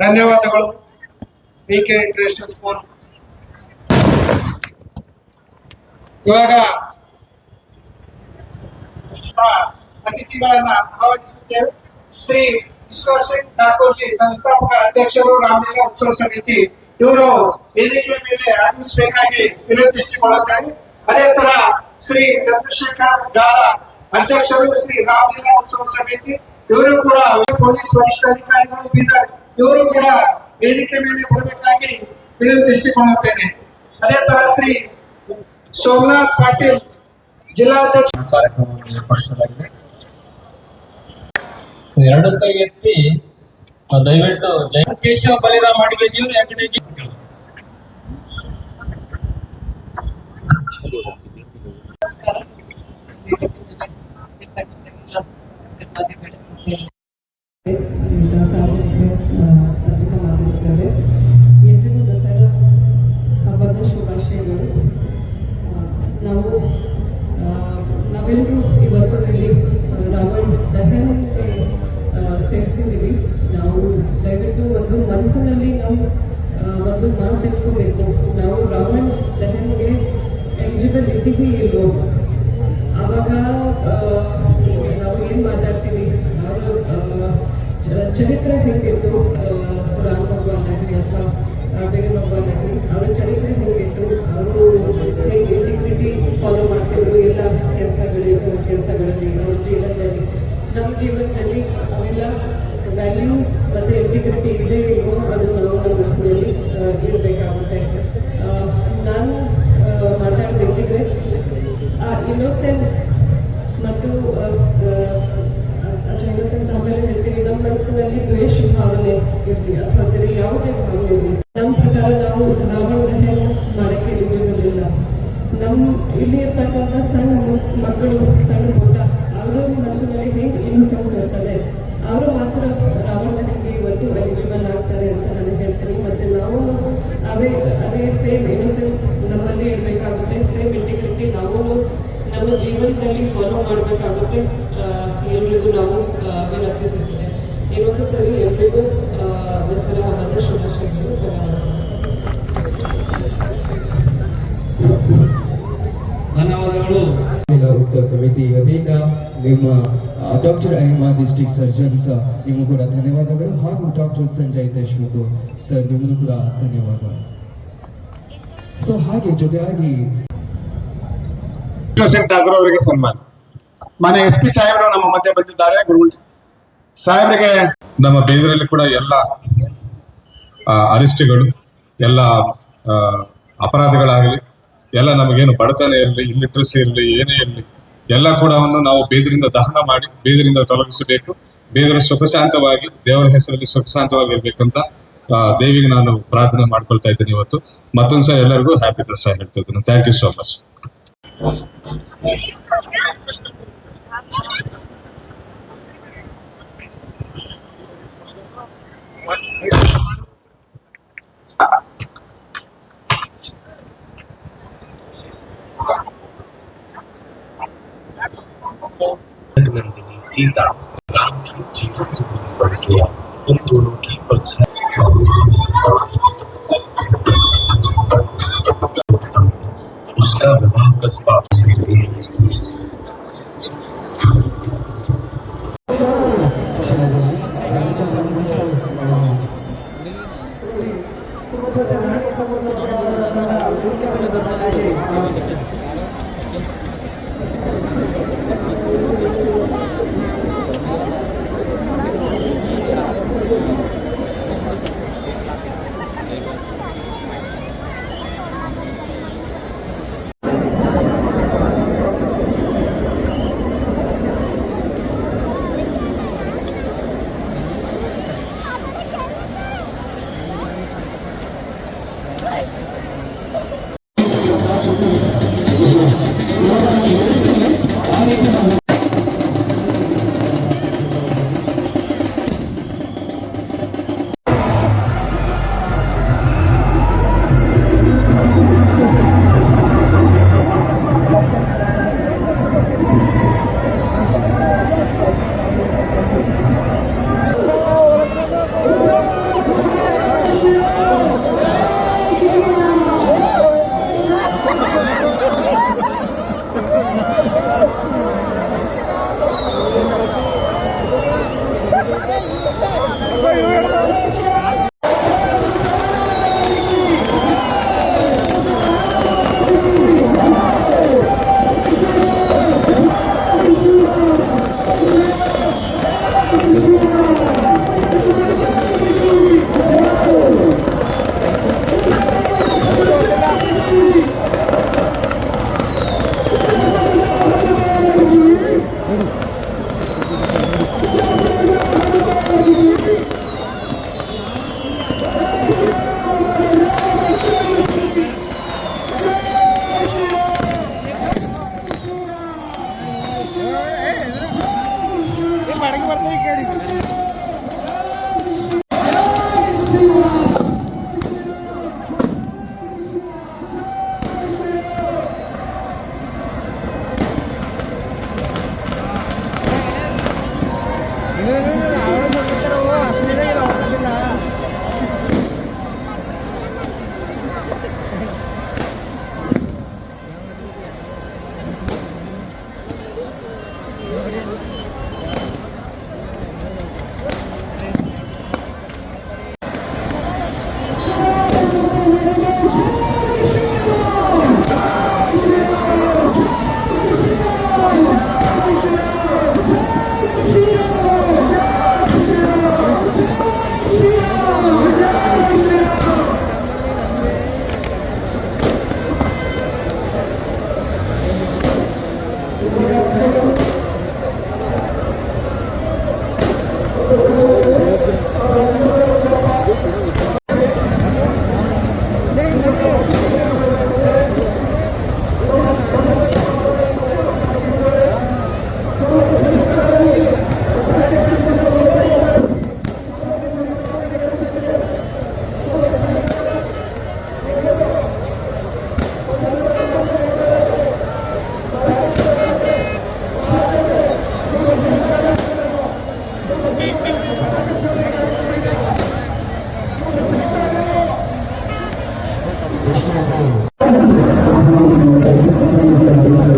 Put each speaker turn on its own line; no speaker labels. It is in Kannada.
ಧನ್ಯವಾದಗಳು ಪಿ ಕೆ ಇಂಟರ್ನ್ಯಾಷನಲ್ ಸ್ಕೂಲ್ ಇವಾಗ ಅತಿಥಿಗಳನ್ನ ಆಹ್ವಾನಿಸುತ್ತೇವೆ. ಶ್ರೀ ಈಶ್ವರ್ ಸಿಂಗ್ ಠಾಕೂರ್ಜಿ ಸಂಸ್ಥಾಪಕ ಅಧ್ಯಕ್ಷರು ರಾಮಲೀಲಾ ಉತ್ಸವ ಸಮಿತಿ. ಇವರು ವೇದಿಕೆ ಮೇಲೆ ಆಗಮಿಸಬೇಕಾಗಿ ವಿನಂತಿಸಿಕೊಳ್ಳುತ್ತಾರೆ ಅದೇ ತರ ಶ್ರೀ ಚಂದ್ರಶೇಖರ್ ಗಾರ ಅಧ್ಯಕ್ಷರು ಶ್ರೀ ರಾಮಲೀಲಾ ಉತ್ಸವ ಸಮಿತಿ. ಇವರು ಕೂಡ ಪೊಲೀಸ್ ವರಿಷ್ಠಾಧಿಕಾರಿಗಳು ಇವರು ಕೂಡ ವೇದಿಕೆ ಮೇಲೆ ಬರಬೇಕಾಗಿ ವಿನಂತಿಸಿಕೊಳ್ಳುತ್ತೇನೆ ಅದೇ ತರ ಸೋಮನಾಥ್ ಪಾಟೀಲ್ ಜಿಲ್ಲಾಧ್ಯಕ್ಷ
ಕಾರ್ಯಕ್ರಮವನ್ನು ಏರ್ಪಡಿಸಲಾಗಿದೆ. ಎರಡು ಕೈ ಎತ್ತಿ ದಯವಿಟ್ಟು ಜಯ ಕೇಶವ ಬಲಿರಾಮ್ ಅಡಿಗೆ ಜೀವ
Thank you. ಕೆಲಸಗಳಲ್ಲಿ ಅವ್ರ ಜೀವನದಲ್ಲಿ. ನಮ್ಮ ಜೀವನದಲ್ಲಿ ಅವೆಲ್ಲ ವ್ಯಾಲ್ಯೂಸ್ ಮತ್ತು ಇಂಟಿಗ್ರಿಟಿ ಇದೆ ಇಲ್ವೋ ಅದು ನಾವು ನಮ್ಮ ಮನಸ್ಸಿನಲ್ಲಿ ಇರಬೇಕಾಗುತ್ತೆ. ನಾನು ಮಾತಾಡಬೇಕಿದ್ರೆ, ಆ ಇನ್ನೋಸೆನ್ಸ್ ಮತ್ತು ಇನ್ನೋಸೆನ್ಸ್ ಆಮೇಲೆ ಹೇಳ್ತೀನಿ, ನಮ್ಮ ಮನಸ್ಸಿನಲ್ಲಿ ದ್ವೇಷ ಭಾವನೆ ಇರಲಿ, ಅಥವಾ ಬೇರೆ ಯಾವುದೇ ಭಾವನೆ ಇರಲಿ. ನಮ್ಮ ಪ್ರಕಾರ ನಾವು ಇರ್ತದೆ ಅವರು ಮಾತ್ರ ರಾವಣ ದಹನಗೆ ಇವತ್ತು ಎಲಿಜಿಬಲ್ ಆಗ್ತಾರೆ ಅಂತ ನಾನು ಹೇಳ್ತೀನಿ. ಮತ್ತೆ ನಾವು ಅವೇ ಅದೇ ಸೇಮ್ ಇನ್ನೋಸೆನ್ಸ್ ನಮ್ಮಲ್ಲಿ ಇಡಬೇಕಾಗುತ್ತೆ. ಸೇಮ್ ಇಂಟಿಗ್ರಿಟಿ ನಾವು ನಮ್ಮ ಜೀವನದಲ್ಲಿ ಫಾಲೋ ಮಾಡಬೇಕಾಗುತ್ತೆ. ಎಲ್ರಿಗೂ ನಾವು ಆ, ವಿನಂತಿಸುತ್ತೇವೆ ಇನ್ನೊಂದು ಸರಿ ಎಲ್ರಿಗೂ ಆ, ದಸರಾ ಹಬ್ಬದ ಶುಭಾಶಯಗಳು. ಧನ್ಯವಾದಗಳು.
ಧನ್ಯವಾದಗಳು.
ಉತ್ಸವ ಸಮಿತಿ ವತಿಯಿಂದ ನಿಮ್ಮ ಡಾಕ್ಟರ್ ಅಹಿಮಾ ಸರ್ಜನ್ ಸರ್ ನಿಮಗೂ ಕೂಡ ಧನ್ಯವಾದಗಳು. ಹಾಗೂ ಡಾಕ್ಟರ್ ಸಂಜಯ್ ದೇಶ್ಮುಖ್ ಸರ್ ನಿಮಗೂ ಕೂಡ ಧನ್ಯವಾದ ಸೊ ಹಾಗೆ ಜೊತೆಯಾಗಿ
ಠಾಕೂರ್ ಅವರಿಗೆ ಸನ್ಮಾನ. ಮನೆ ಎಸ್ ಪಿ ಸಾಹೇಬರು ನಮ್ಮ ಮಧ್ಯೆ ಬಂದಿದ್ದಾರೆ. ಸಾಹೇಬರಿಗೆ
ನಮ್ಮ ಬೇದರಲ್ಲಿ ಕೂಡ ಎಲ್ಲ ಅರೆಸ್ಟ್ಗಳು ಎಲ್ಲ ಅಪರಾಧಗಳಾಗಲಿ, ಎಲ್ಲ ನಮಗೇನು ಬಡತನ ಇರಲಿ ಇಲ್ಲಿಟ್ರಸಿ ಇರಲಿ ಏನೇ ಇರಲಿ ಎಲ್ಲ ಕೂಡವನ್ನು ನಾವು ಬೇದರಿಂದ ದಹನ ಮಾಡಿ ಬೇದರಿಂದ ತೊಲಗಿಸಬೇಕು. ಬೇದರು ಸುಖಶಾಂತವಾಗಿ, ದೇವರ ಹೆಸರಲ್ಲಿ ಸುಖಶಾಂತವಾಗಿ ಇರ್ಬೇಕಂತ ದೇವಿಗೆ ನಾನು ಪ್ರಾರ್ಥನೆ ಮಾಡ್ಕೊಳ್ತಾ ಇದ್ದೇನೆ ಇವತ್ತು. ಮತ್ತೊಂದ್ಸಲ ಎಲ್ಲರಿಗೂ ಹ್ಯಾಪಿ ದಸರಾ ಹೇಳ್ತಾ ಇದ್ದೀನಿ. Thank you so much
Sita Ram के जीवन से निर्भर किया इन दोनों की उसका विवाह प्रस्ताव से
लिए। Obrigado. したい。